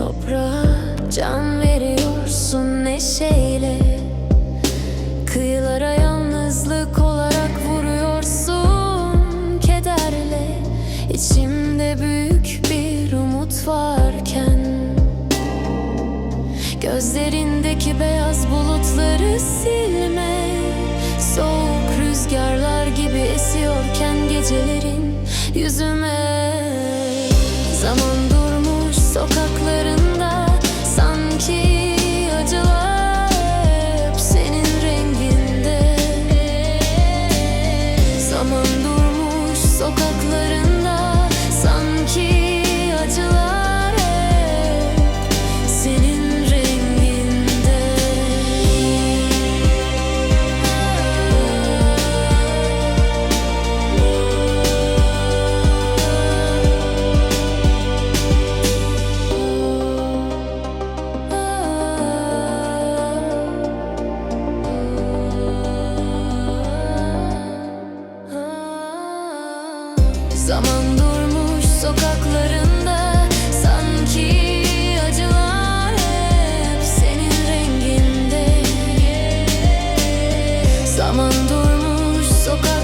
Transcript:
Toprağa can veriyorsun neşeyle. Kıyılara yalnızlık olarak vuruyorsun kederle. İçimde büyük bir umut varken Gözlerindeki beyaz bulutları silme. Soğuk rüzgarlar gibi esiyorken gecelerin yüzüme. Zaman chocolate Zaman durmuş sokaklarında sanki acılar hep senin renginde. Zaman durmuş sokaklarında